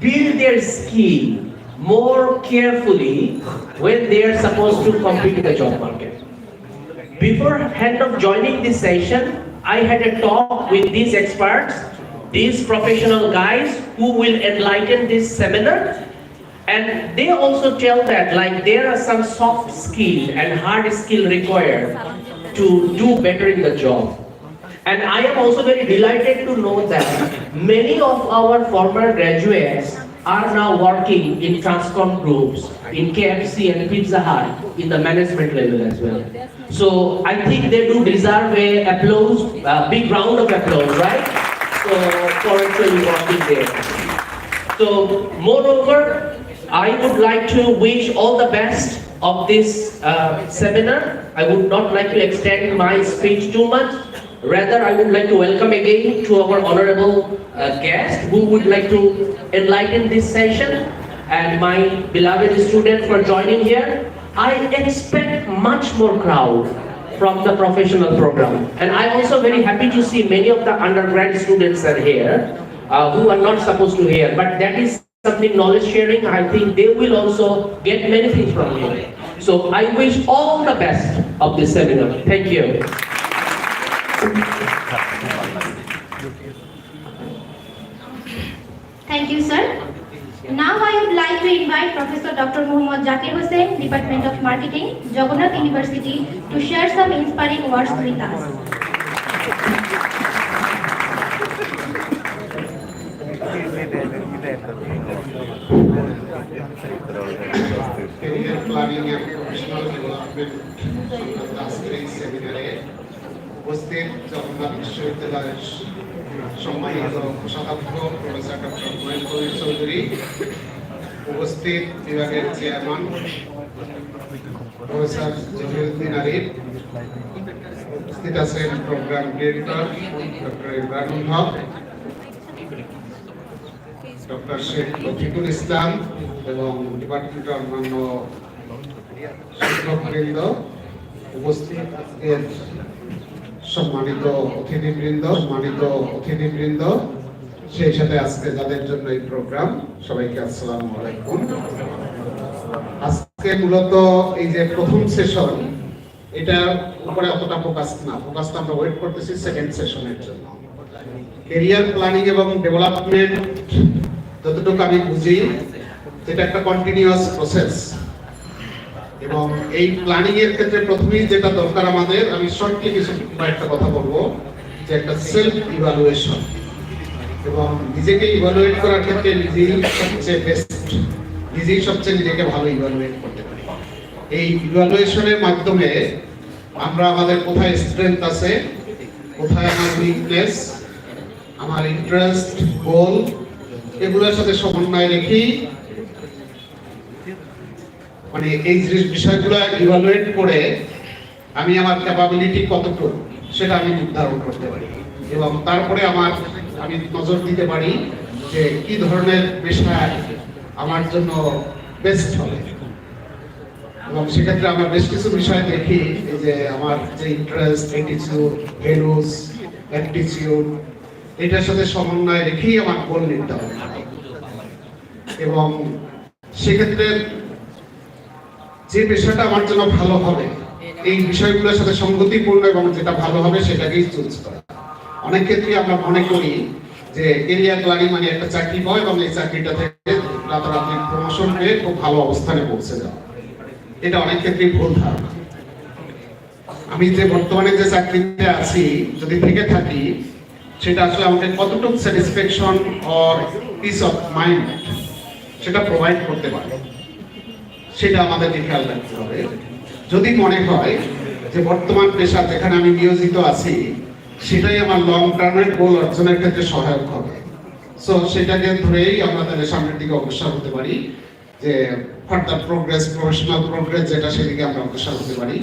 build their skill more carefully when they are supposed to compete in the job market. Beforehand of joining this session, I had a talk with these experts, these professional guys who will enlighten this seminar. And they also tell that like there are some soft skill and hard skill required to do better in the job. And I am also very delighted to know that many of our former graduates are now working in Transcom groups, in KFC and Pizza Hut, in the management level as well. So I think they do deserve a applause, a big round of applause, right? So for actually working there. So moreover, I would like to wish all the best of this uh, seminar. I would not like to extend my speech too much. Rather, I would like to welcome again to our honorable uh, guest who would like to enlighten this session and my beloved students for joining here. I expect much more crowd from the professional program. And I'm also very happy to see many of the undergrad students are here uh, who are not supposed to hear. But that is something knowledge sharing. I think they will also get many things from here. So I wish all the best of this seminar. Thank you. Thank you, sir. Now I would like to invite Professor Dr. Muhammad Zakir Hussain, Department of Marketing, Jagannath University, to share some inspiring words with us. career planning and professional development of the seminar উপস্থিত জগন্নাথ বিশ্ববিদ্যালয়ের সম্মানিত কোষাধ্যক্ষ professor doctor Mahesh Kabir Chowdhury, উপস্থিত বিভাগের chairman professor Zahiruddin Arif, উপস্থিত আছেন programme director doctor Ibrahim Haque, doctor Sheikh Rafiqul Islam এবং ডিপার্টমেন্টের অন্যান্য শিক্ষকবৃন্দ উপস্থিত। সম্মানিত অতিথিবৃন্দ সম্মানিত অতিথিবৃন্দ, সেই সাথে আজকে যাদের জন্য এই প্রোগ্রাম। সবাইকে আসসালাম আলাইকুম। আজকে মূলত এই যে প্রথম সেশন, এটা উপরে অতটা ফোকাস না। ফোকাসটা আমরা ওয়েট করতেছি সেকেন্ড সেশনের জন্য। কেরিয়ার প্ল্যানিং এবং ডেভেলপমেন্ট যতটুকু আমি বুঝি যেটা একটা কন্টিনিউয়াস প্রসেস এবং এই প্ল্যানিং এর ক্ষেত্রে প্রথমেই যেটা দরকার আমাদের, আমি শর্টলি কিছু একটা কথা বলব, যে একটা সেলফ ইভালুয়েশন এবং নিজেকে ইভালুয়েট করার ক্ষেত্রে নিজেই সবচেয়ে বেস্ট নিজেই সবচেয়ে নিজেকে ভালো ইভালুয়েট করতে পারি। এই ইভালুয়েশনের মাধ্যমে আমরা আমাদের কোথায় স্ট্রেংথ আছে, কোথায় আমার উইকনেস আমার ইন্টারেস্ট গোল এগুলোর সাথে সমন্বয় রেখেই মানে এই বিষয়গুলো ইভালুয়েট করে আমি আমার ক্যাপাবিলিটি কতটুকু সেটা আমি নির্ধারণ করতে পারি। এবং তারপরে আমার আমি নজর দিতে পারি যে কি ধরনের পেশায় আমার জন্য বেস্ট হবে। এবং সেক্ষেত্রে আমরা বেশ কিছু বিষয় দেখি যে আমার যে ইন্টারেস্ট অ্যাটিটিউড ভ্যালুস অ্যাটিটিউড এটার সাথে সমন্বয় রেখেই আমার গোল নির্ধারণ এবং সেক্ষেত্রে যে পেশাটা আমার জন্য ভালো হবে, এই বিষয়গুলোর সাথে সঙ্গতিপূর্ণ এবং যেটা ভালো হবে সেটাকেই চুজ করা। অনেক ক্ষেত্রে আমরা মনে করি যে কেরিয়ার প্ল্যানিং মানে একটা চাকরি পাওয়া এবং এই চাকরিটা থেকে রাতারাতি প্রমোশন পেয়ে খুব ভালো অবস্থানে পৌঁছে যাওয়া। এটা অনেক ক্ষেত্রেই ভুল ধারণা। আমি যে বর্তমানে যে চাকরিতে আছি, যদি থেকে থাকি, সেটা আসলে আমাকে কতটুকু satisfaction or peace of mind সেটা প্রোভাইড করতে পারে। সেটা আমাদেরকে খেয়াল রাখতে হবে। যদি মনে হয় যে বর্তমান পেশা যেখানে আমি নিয়োজিত আছি, সেটাই আমার লং টার্মের গোল অর্জনের ক্ষেত্রে সহায়ক হবে। সো সেটাকে ধরেই আমরা তাহলে সামনের দিকে অগ্রসর হতে পারি, যে ফার্দার প্রোগ্রেস প্রফেশনাল প্রোগ্রেস যেটা সেদিকে আমরা অগ্রসর হতে পারি।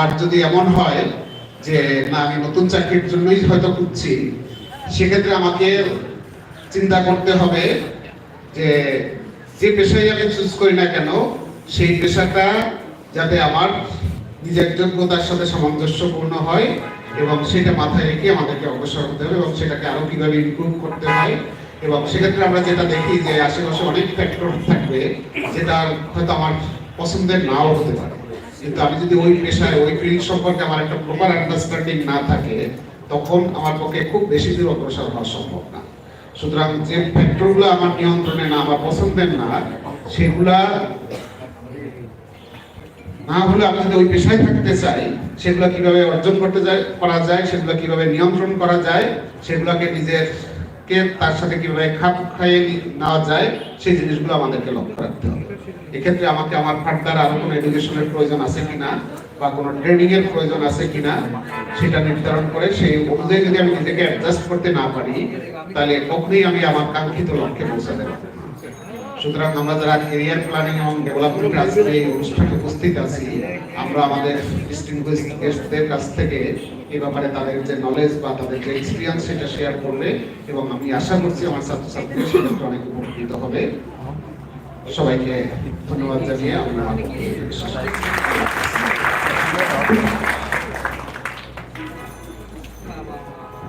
আর যদি এমন হয় যে, না, আমি নতুন চাকরির জন্যই হয়তো খুঁজছি, সেক্ষেত্রে আমাকে চিন্তা করতে হবে যে যে পেশায় আমি চুজ করি না কেন সেই পেশাটা যাতে আমার নিজের যোগ্যতার সাথে সামঞ্জস্যপূর্ণ হয় এবং সেটা মাথায় রেখে আমাদেরকে অগ্রসর হতে হবে এবং সেটাকে আরও কীভাবে ইমপ্রুভ করতে হয় এবং সেক্ষেত্রে আমরা যেটা দেখি যে আশেপাশে অনেক ফ্যাক্টর থাকবে যেটা হয়তো আমার পছন্দের নাও হতে পারে। কিন্তু আমি যদি ওই পেশায়, ওই ফিল্ড সম্পর্কে আমার একটা প্রপার আন্ডারস্ট্যান্ডিং না থাকে, তখন আমার পক্ষে খুব বেশি দূর অগ্রসর হওয়া সম্ভব না। সুতরাং যে ফ্যাক্টরগুলো আমার নিয়ন্ত্রণে না আমার পছন্দের না, সেগুলা না হলে আমি যদি ওই পেশায় থাকতে চাই, সেগুলো কীভাবে অর্জন করতে যায়, করা যায়, সেগুলো কীভাবে নিয়ন্ত্রণ করা যায়, সেগুলোকে নিজের কে তার সাথে কীভাবে খাপ খাইয়ে নেওয়া যায়, সেই জিনিসগুলো আমাদেরকে লক্ষ্য রাখতে হবে এক্ষেত্রে আমাকে আমার ফার্দার আরও কোনো এডুকেশনের প্রয়োজন আছে কিনা বা কোনো ট্রেনিং এর প্রয়োজন আছে কিনা, সেটা নির্ধারণ করে সেই অনুযায়ী যদি আমি নিজেকে অ্যাডজাস্ট করতে না পারি, তাহলে কখনোই আমি আমার কাঙ্ক্ষিত লক্ষ্যে পৌঁছাতে পারব না। সুতরাং আমরা যারা ক্যারিয়ার প্ল্যানিং এবং ডেভেলপমেন্ট আজকে এই অনুষ্ঠানে উপস্থিত আছি আমরা আমাদের ডিস্টিংগুইশ গেস্টদের কাছ থেকে এই ব্যাপারে তাদের যে নলেজ বা তাদের যে এক্সপিরিয়েন্স সেটা শেয়ার করবে এবং আমি আশা করছি আমার ছাত্রছাত্রীরা সেক্ষেত্রে অনেক উপকৃত হবে সবাইকে ধন্যবাদ জানিয়ে আমরা।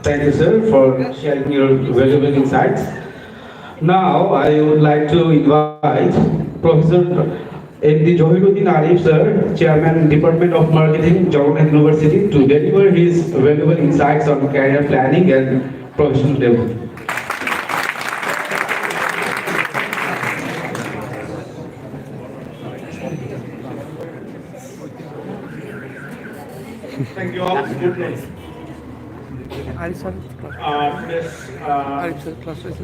Thank you, sir, for sharing your valuable insights. Now, I would like to invite Professor M.D. Johiruddin Arif, sir, Chairman, Department of Marketing, Jagannath University, to deliver his valuable insights on career planning and professional development. Thank you all. Good night. Arif sir, Uh, this uh, Arif sir, class is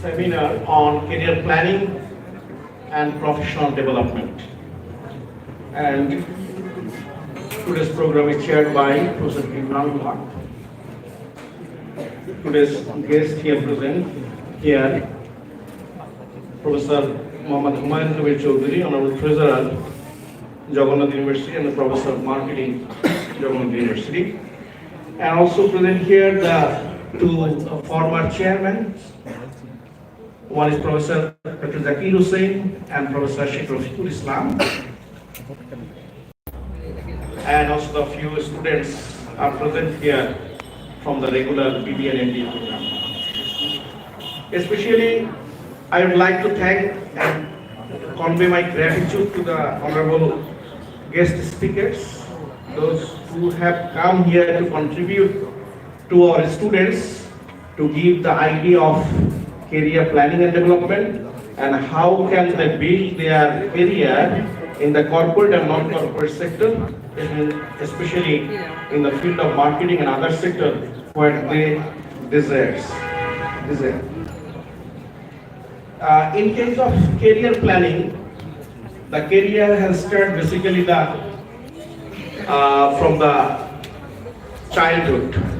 seminar on career planning and professional development. And today's program is chaired by Professor Imran Haq. Today's guest here present here, Professor Muhammad Humayun Kabir Chaudhary, Honorable Treasurer, Jagannath University, and the Professor of Marketing, Jagannath University. And also present here the two former chairmen. One is Professor Dr. Zakir Hussain and Professor Sheikh Rafiqul Islam. And also the few students are present here from the regular BB and MD program. Especially, I would like to thank and convey my gratitude to the honorable guest speakers, those who have come here to contribute to our students to give the idea of career planning and development and how can they build their career in the corporate and non-corporate sector, especially in the field of marketing and other sector where they desire. Uh, in case of career planning, the career has started basically the uh, from the childhood.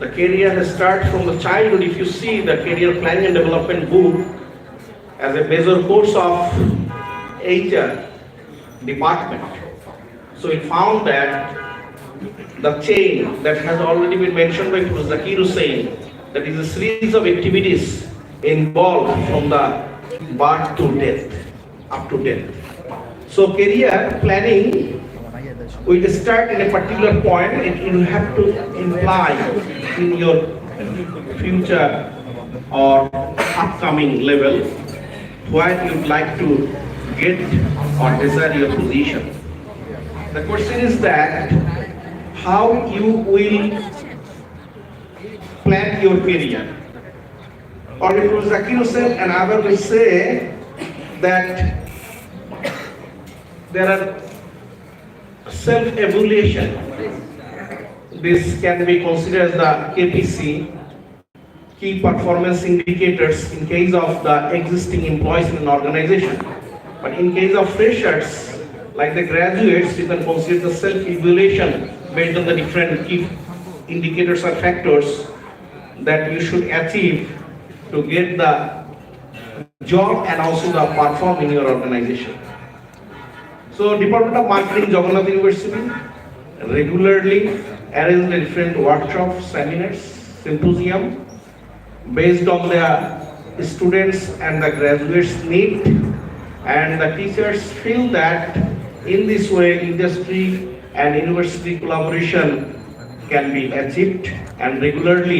The career has started from the childhood. If you see the career planning and development book as a major course of HR department, so it found that the chain that has already been mentioned by Zakir Hussain, that is a series of activities involved from the birth to death, up to death. So career planning we start in a particular point, it will have to imply in your future or upcoming level where you'd like to get or desire your position. The question is that how you will plan your career. Or was Zakir Hussain and other will say that there are self-evaluation. This can be considered as the KPC, key performance indicators in case of the existing employees in an organization. But in case of freshers, like the graduates, you can consider the self-evaluation based on the different key indicators or factors that you should achieve to get the job and also the platform in your organization. So Department of Marketing, Jagannath University regularly arrange different workshops, seminars, symposium based on the students and the graduates need. And the teachers feel that in this way industry and university collaboration can be achieved and regularly